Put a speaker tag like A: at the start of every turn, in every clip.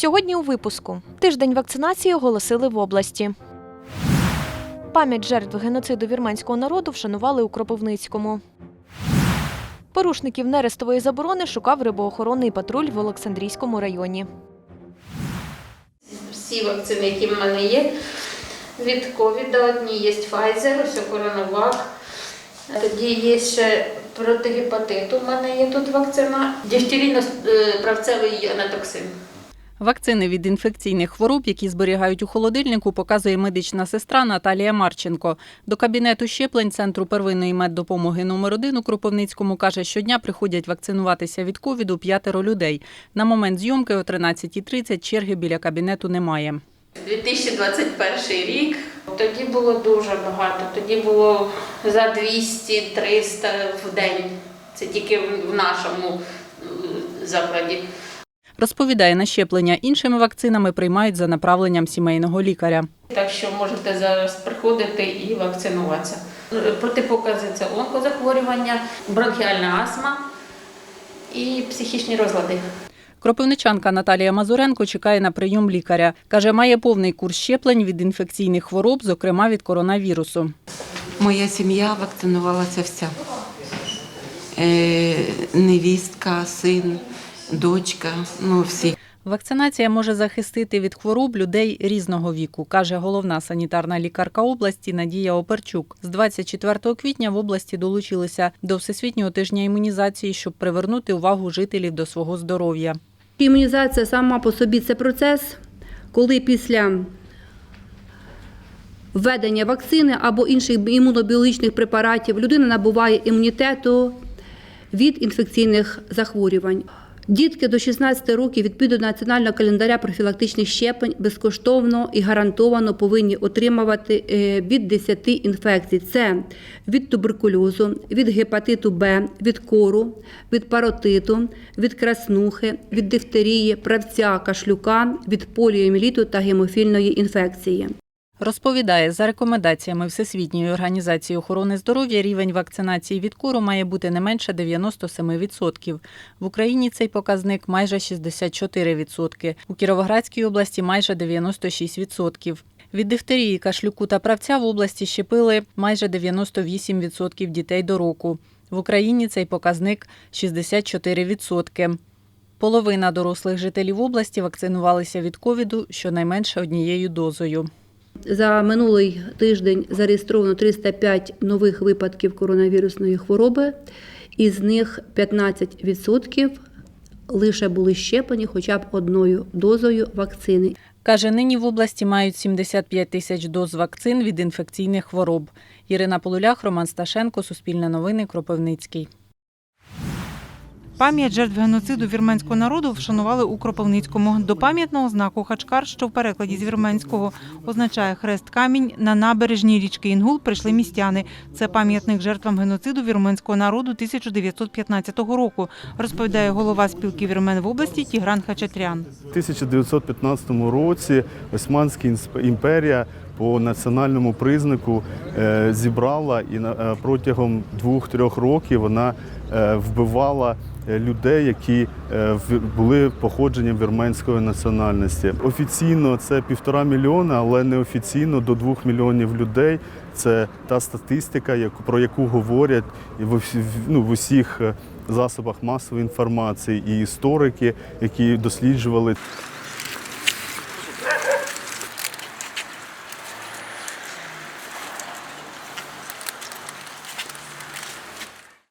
A: Сьогодні у випуску тиждень вакцинації оголосили в області. Пам'ять жертв геноциду вірменського народу вшанували у Кропивницькому. Порушників нерестової заборони шукав рибоохоронний патруль в Олександрійському районі.
B: всі вакцини, які в мене є. Від ковіда одні є Pfizer, ось коронавак. Тоді є ще проти гепатиту. У мене є тут вакцина. Дифтерійно-правцевий анатоксин.
C: Вакцини від інфекційних хвороб, які зберігають у холодильнику, показує медична сестра Наталія Марченко. До кабінету щеплень Центру первинної меддопомоги номер 1 у Кропивницькому каже, щодня приходять вакцинуватися від ковіду п'ятеро людей. На момент зйомки о 13.30 черги біля кабінету немає.
B: 2021 рік. Тоді було дуже багато. Тоді було за 200-300 в день. Це тільки в нашому е, закладі.
C: Розповідає, на щеплення іншими вакцинами приймають за направленням сімейного лікаря.
B: Так що можете зараз приходити і вакцинуватися. Протипокази це онкозахворювання, бронхіальна астма і психічні розлади.
C: Кропивничанка Наталія Мазуренко чекає на прийом лікаря. Каже, має повний курс щеплень від інфекційних хвороб, зокрема від коронавірусу.
D: Моя сім'я вакцинувалася вся. Е, невістка, син, дочка, ну всі.
C: Вакцинація може захистити від хвороб людей різного віку, каже головна санітарна лікарка області Надія Оперчук. З 24 квітня в області долучилися до всесвітнього тижня імунізації, щоб привернути увагу жителів до свого здоров'я.
E: Імунізація сама по собі це процес, коли після введення вакцини або інших імунобіологічних препаратів людина набуває імунітету від інфекційних захворювань. Дітки до 16 років відповідно до національного календаря профілактичних щеплень безкоштовно і гарантовано повинні отримувати е, від 10 інфекцій. Це від туберкульозу, від гепатиту Б, від кору, від паротиту, від краснухи, від дифтерії, правця, кашлюка, від поліоміліту та гемофільної інфекції.
C: Розповідає, за рекомендаціями Всесвітньої організації охорони здоров'я рівень вакцинації від кору має бути не менше 97%. В Україні цей показник майже 64%. У Кіровоградській області майже 96%. Від дифтерії, кашлюку та правця в області щепили майже 98% дітей до року. В Україні цей показник 64%. Половина дорослих жителів області вакцинувалися від ковіду щонайменше однією дозою.
E: За минулий тиждень зареєстровано 305 нових випадків коронавірусної хвороби, із них 15% лише були щеплені хоча б одною дозою вакцини.
C: Каже, нині в області мають 75 тисяч доз вакцин від інфекційних хвороб. Ірина Полулях, Роман Сташенко, Суспільне новини, Кропивницький.
F: Пам'ять жертв геноциду вірменського народу вшанували у Кропивницькому. До пам'ятного знаку Хачкар, що в перекладі з вірменського означає хрест камінь, на набережній річки Інгул прийшли містяни. Це пам'ятник жертвам геноциду вірменського народу 1915 року, розповідає голова спілки вірмен в області Тігран Хачатрян.
G: У 1915 році Османська імперія по національному признаку е, зібрала і е, протягом двох-трьох років вона е, вбивала людей, які е, були походженням вірменської національності. Офіційно це півтора мільйона, але неофіційно до двох мільйонів людей. Це та статистика, про яку говорять в, ну, в усіх е, засобах масової інформації, і історики, які досліджували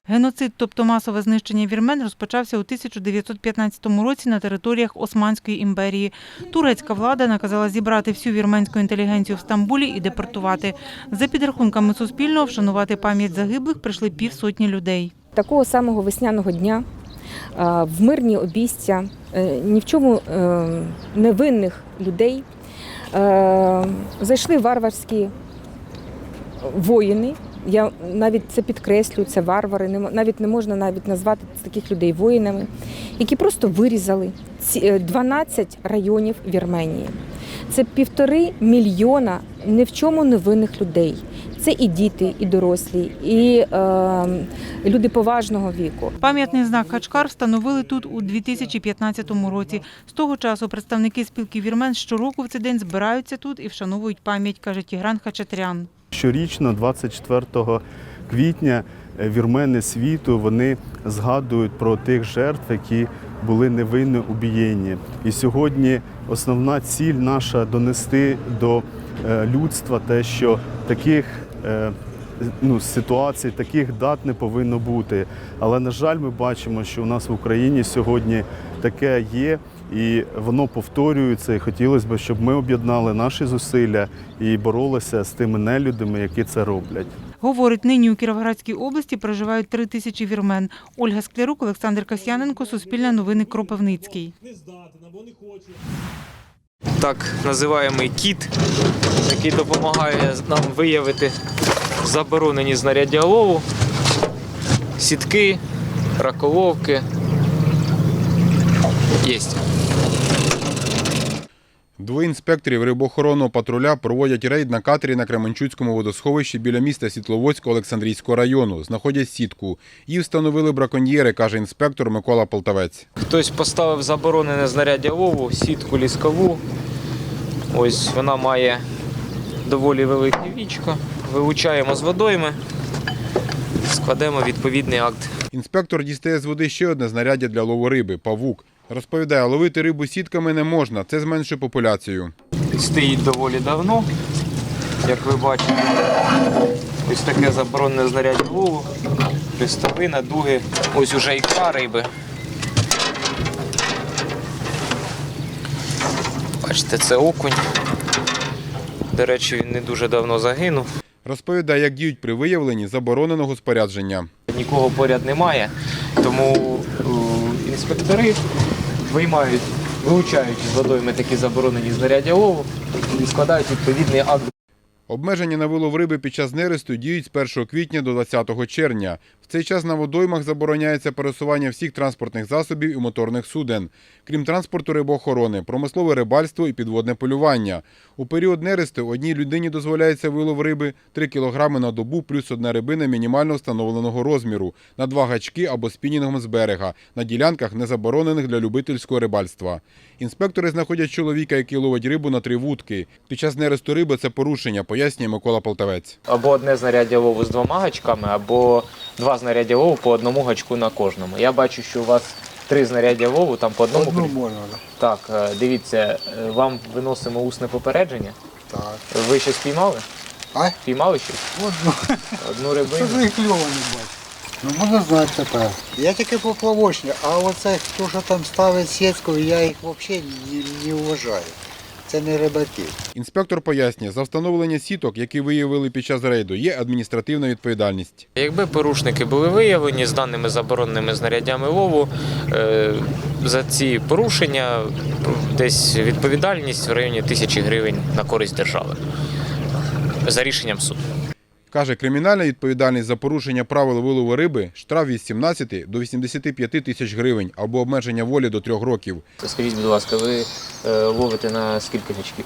F: Геноцид, тобто масове знищення вірмен, розпочався у 1915 році на територіях Османської імперії. Турецька влада наказала зібрати всю вірменську інтелігенцію в Стамбулі і депортувати. За підрахунками Суспільного, вшанувати пам'ять загиблих прийшли півсотні людей.
H: такого самого весняного дня в мирні обійстя е, ні в чому е, невинних людей е, зайшли варварські воїни. Я навіть це підкреслю, це варвари. Навіть не можна навіть назвати таких людей воїнами, які просто вирізали ці- е, 12 районів Вірменії. Це півтори мільйона ні в чому невинних людей. Це і діти, і дорослі, і е, люди поважного віку.
F: Пам'ятний знак Хачкар встановили тут у 2015 році. З того часу представники спілки вірмен щороку в цей день збираються тут і вшановують пам'ять, каже Тігран Хачатрян.
G: Щорічно, 24 квітня, е, вірмени світу вони згадують про тих жертв, які були невинно убієнні. І сьогодні основна ціль наша донести до е, людства те, що таких е, ну, ситуацій, таких дат не повинно бути. Але на жаль, ми бачимо, що у нас в Україні сьогодні таке є. І воно повторюється, і хотілося б, щоб ми об'єднали наші зусилля і боролися з тими нелюдами, які це роблять.
F: Говорить, нині у Кіровоградській області проживають три тисячі вірмен. Ольга Склярук, Олександр Касьяненко, Суспільне новини Кропивницький.
I: так називаємий кіт, який допомагає нам виявити заборонені знаряддя лову, сітки, раколовки. Єсть.
J: Двоє інспекторів рибоохоронного патруля проводять рейд на катері на Кременчуцькому водосховищі біля міста Світловодського Олександрійського району. Знаходять сітку. Її встановили браконьєри, каже інспектор Микола Полтавець.
I: Хтось поставив заборонене знаряддя лову, сітку ліскову. Ось вона має доволі велике вічко. Вилучаємо з водойми, складемо відповідний акт
J: Інспектор дістає з води ще одне знаряддя для лову риби павук. Розповідає, ловити рибу сітками не можна, це зменшує популяцію.
I: стоїть доволі давно. Як ви бачите, ось таке заборонене знаряддя лову, хрестовина, дуги, ось уже ікра риби. Бачите, це окунь. До речі, він не дуже давно загинув.
J: Розповідає, як діють при виявленні забороненого спорядження.
I: Нікого поряд немає, тому е, інспектори виймають, вилучають з водойми такі заборонені знаряддя лову і складають відповідний акт
J: Обмеження на вилов риби під час нересту діють з 1 квітня до 20 червня. В цей час на водоймах забороняється пересування всіх транспортних засобів і моторних суден, крім транспорту рибоохорони, промислове рибальство і підводне полювання. У період нересту одній людині дозволяється вилов риби 3 кг на добу плюс одна рибина мінімально встановленого розміру на два гачки або спінінгом з берега на ділянках, не заборонених для любительського рибальства. Інспектори знаходять чоловіка, який ловить рибу на три вудки. Під час нересту риби це порушення, пояснює Микола Полтавець.
I: або одне знаряддя лову з двома гачками, або два знаряддя лову по одному гачку на кожному. Я бачу, що у вас три знаряддя лову, там по одному.
K: Одну можна, да.
I: Так, е, дивіться, е, вам виносимо усне попередження.
K: так.
I: Ви щось піймали?
K: А?
I: Піймали щось?
K: Одну.
I: Одну
K: Що
I: рибину.
K: ж їх кльово не бачу. Ну можна знати тепер. Я тільки поплавочник, а оце хто що там ставить сітку, я їх взагалі не, не вважаю. Це не рибаки.
J: Інспектор пояснює, за встановлення сіток, які виявили під час рейду, є адміністративна відповідальність.
I: Якби порушники були виявлені з даними забороненими знаряддями лову, е, за ці порушення десь відповідальність в районі тисячі гривень на користь держави за рішенням суду.
J: Каже, кримінальна відповідальність за порушення правил вилову риби – штраф від 17 до 85 тисяч гривень або обмеження волі до трьох років.
I: Скажіть, будь ласка, ви е, ловите на скільки гачків?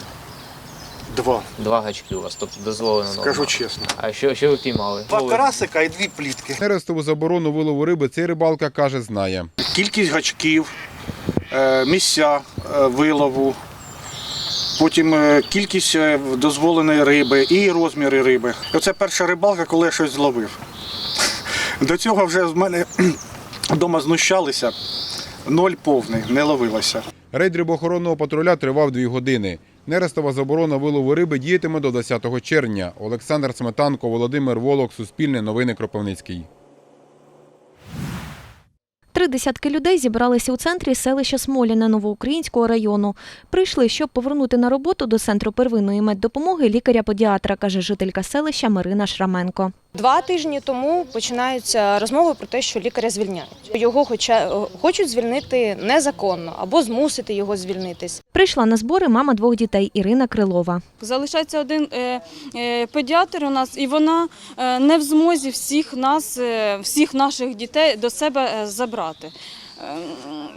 K: Два.
I: Два гачки у вас, тобто дозволено норма.
K: Скажу чесно.
I: А що, що ви піймали?
K: Два карасика і дві плітки.
J: Нерестову заборону вилову риби цей рибалка, каже, знає.
L: кількість гачків, е, місця е, вилову, потім е, кількість е, дозволеної риби і розміри риби. Оце перша рибалка, коли я щось зловив. До цього вже з мене вдома знущалися, ноль повний, не ловилося.
J: Рейд рибоохоронного патруля тривав дві години. Нерестова заборона вилову риби діятиме до 10 червня. Олександр Сметанко, Володимир Волок, Суспільне новини Кропивницький.
A: Три десятки людей зібралися у центрі селища Смоліна Новоукраїнського району. Прийшли, щоб повернути на роботу до центру первинної меддопомоги лікаря-педіатра, каже жителька селища Марина Шраменко.
M: Два тижні тому починаються розмови про те, що лікаря звільняють. Його хоча хочуть звільнити незаконно або змусити його звільнитись.
A: Прийшла на збори мама двох дітей Ірина Крилова.
N: Залишається один е, е, педіатр у нас, і вона е, не в змозі всіх нас, е, всіх наших дітей до себе е, забрати.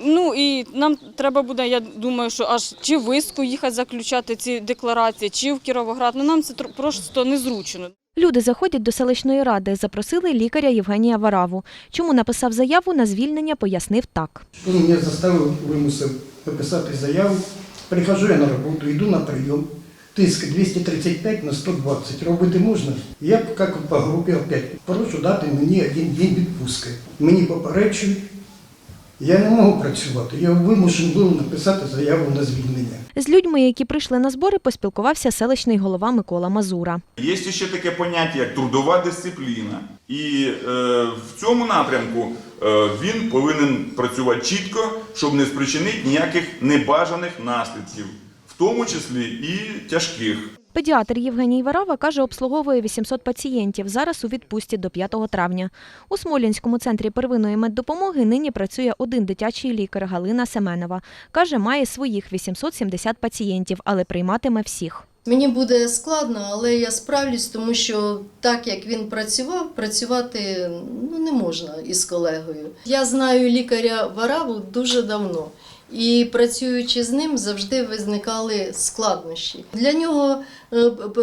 N: Ну і нам треба буде, я думаю, що аж чи в Виску їхати заключати ці декларації, чи в Кіровоград. Ну нам це просто незручно.
A: Люди заходять до селищної ради, запросили лікаря Євгенія Вараву. Чому написав заяву на звільнення, пояснив так.
O: Він мене заставив, вимусив написати заяву. Прихожу я на роботу, йду на прийом. Тиск 235 на 120. Робити можна? Я як по групі опять прошу дати мені один день відпустки. Мені попереджують. Я не можу працювати. Я вимушений був написати заяву на звільнення.
A: З людьми, які прийшли на збори, поспілкувався селищний голова Микола Мазура.
P: Є ще таке поняття, як трудова дисципліна. І е, в цьому напрямку е, він повинен працювати чітко, щоб не спричинити ніяких небажаних наслідків, в тому числі і тяжких.
A: Педіатр Євгеній Варава каже, обслуговує 800 пацієнтів. Зараз у відпустці до 5 травня. У Смолінському центрі первинної меддопомоги нині працює один дитячий лікар Галина Семенова. Каже, має своїх 870 пацієнтів, але прийматиме всіх.
Q: Мені буде складно, але я справлюсь, тому що так як він працював, працювати ну, не можна із колегою. Я знаю лікаря Вараву дуже давно. І працюючи з ним, завжди виникали складнощі. Для нього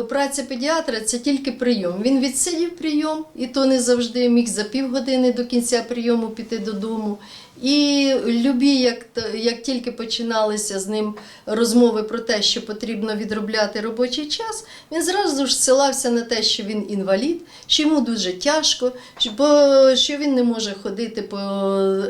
Q: праця педіатра це тільки прийом. Він відсидів прийом, і то не завжди міг за півгодини до кінця прийому піти додому. І любі, як, як тільки починалися з ним розмови про те, що потрібно відробляти робочий час, він зразу ж ссилався на те, що він інвалід, що йому дуже тяжко, бо що він не може ходити по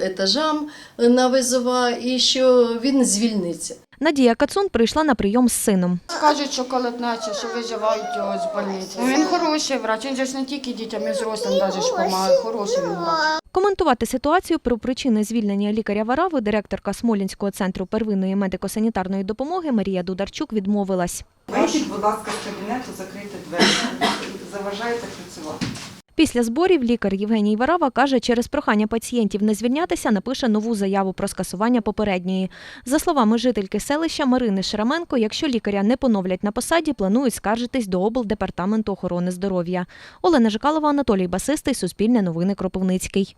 Q: етажам на визова і що він звільниться.
A: Надія Кацун прийшла на прийом з сином.
R: Кажуть, що колотнече, що виживають його з больниці. Він хороший врач, він же ж не тільки дітям і взрослим навіть допомагає. Хороший він врач.
A: Коментувати ситуацію про причини звільнення лікаря Варави директорка Смолінського центру первинної медико-санітарної допомоги Марія Дударчук відмовилась.
S: Вийдіть, будь ласка, з кабінету, закрийте двері. Заважаєте працювати.
A: Після зборів лікар Євгеній Варава каже, через прохання пацієнтів не звільнятися напише нову заяву про скасування попередньої. За словами жительки селища Марини Шраменко, якщо лікаря не поновлять на посаді, планують скаржитись до облдепартаменту охорони здоров'я. Олена Жикалова, Анатолій Басистий, Суспільне новини Кропивницький.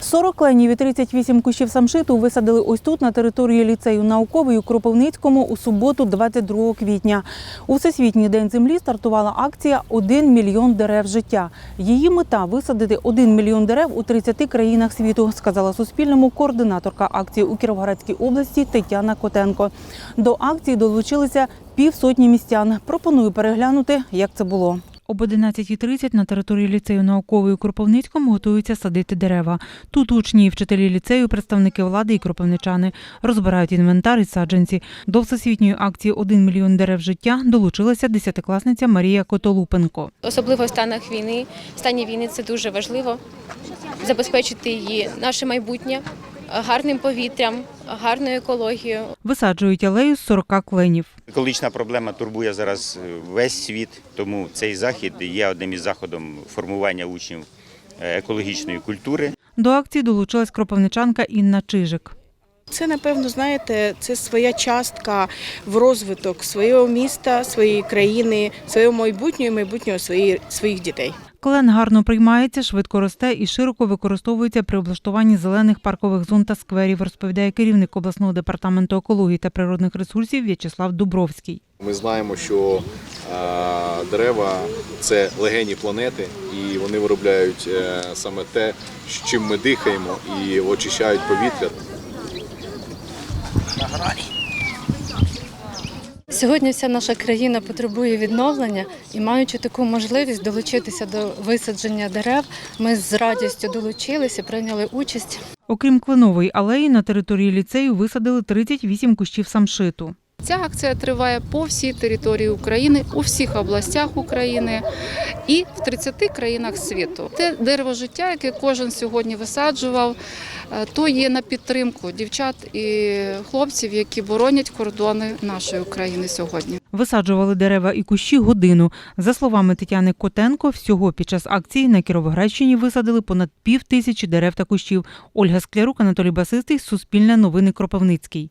F: 40 кленів і 38 кущів самшиту висадили ось тут, на території ліцею науковий у Кропивницькому у суботу, 22 квітня. У Всесвітній день землі стартувала акція «1 мільйон дерев життя». Її мета висадити 1 мільйон дерев у 30 країнах світу, сказала Суспільному координаторка акції у Кіровоградській області Тетяна Котенко. До акції долучилися півсотні містян. Пропоную переглянути, як це було. Об 11.30 на території ліцею наукової у Кропивницькому готуються садити дерева. Тут учні і вчителі ліцею, представники влади і кропивничани розбирають інвентар і саджанці. До всесвітньої акції «1 мільйон дерев життя долучилася десятикласниця Марія Котолупенко.
T: Особливо в станах війни. В стані війни це дуже важливо забезпечити її наше майбутнє гарним повітрям, гарною екологією.
F: Висаджують алею з 40 кленів.
U: Екологічна проблема турбує зараз весь світ, тому цей захід є одним із заходів формування учнів е, екологічної культури.
F: До акції долучилась кропивничанка Інна Чижик.
V: Це, напевно, знаєте, це своя частка в розвиток свого міста, своєї країни, свого майбутнього і майбутнього своїх дітей.
F: Клен гарно приймається, швидко росте і широко використовується при облаштуванні зелених паркових зон та скверів, розповідає керівник обласного департаменту екології та природних ресурсів В'ячеслав Дубровський.
W: Ми знаємо, що е, дерева це легені планети, і вони виробляють е, саме те, з чим ми дихаємо, і очищають повітря.
X: Сьогодні вся наша країна потребує відновлення і маючи таку можливість долучитися до висадження дерев, ми з радістю долучилися, прийняли участь.
F: Окрім кленової алеї, на території ліцею висадили 38 кущів самшиту.
Y: Ця акція триває по всій території України, у всіх областях України і в 30 країнах світу. Те дерево життя, яке кожен сьогодні висаджував, е, то є на підтримку дівчат і хлопців, які боронять кордони нашої України сьогодні.
F: Висаджували дерева і кущі годину. За словами Тетяни Котенко, всього під час акції на Кіровоградщині висадили понад пів тисячі дерев та кущів. Ольга Склярук, Анатолій Басистий, Суспільне новини Кропивницький.